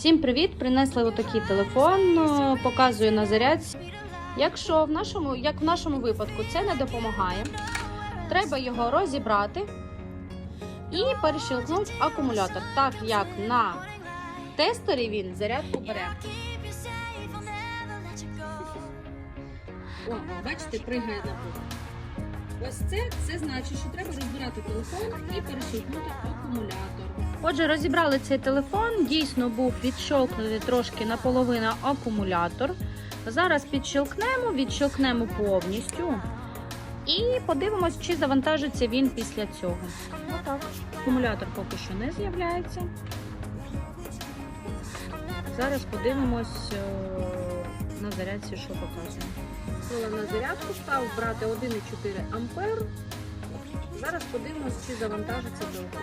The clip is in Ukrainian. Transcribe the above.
Всім привіт! Принесли отакий телефон, е, показую на зарядці. Якщо в нашому, як в нашому випадку, це не допомагає, треба його розібрати і перещелкнути акумулятор, так як на тестері він зарядку бере. О, бачите, пригає на. Ось це, це значить, що треба розбирати телефон і перещелкнути акумулятор. Отже, розібрали цей телефон. Дійсно був відщолкнутий трошки наполовину акумулятор. Зараз підщелкнемо, відщелкнемо повністю. І подивимось, чи завантажиться він після цього. Отак. Акумулятор поки що не з'являється. Зараз подивимось е, на зарядці, що показує. Встановила на зарядку, став брати 1,4 ампер. Зараз подивимось, чи завантажиться телефон.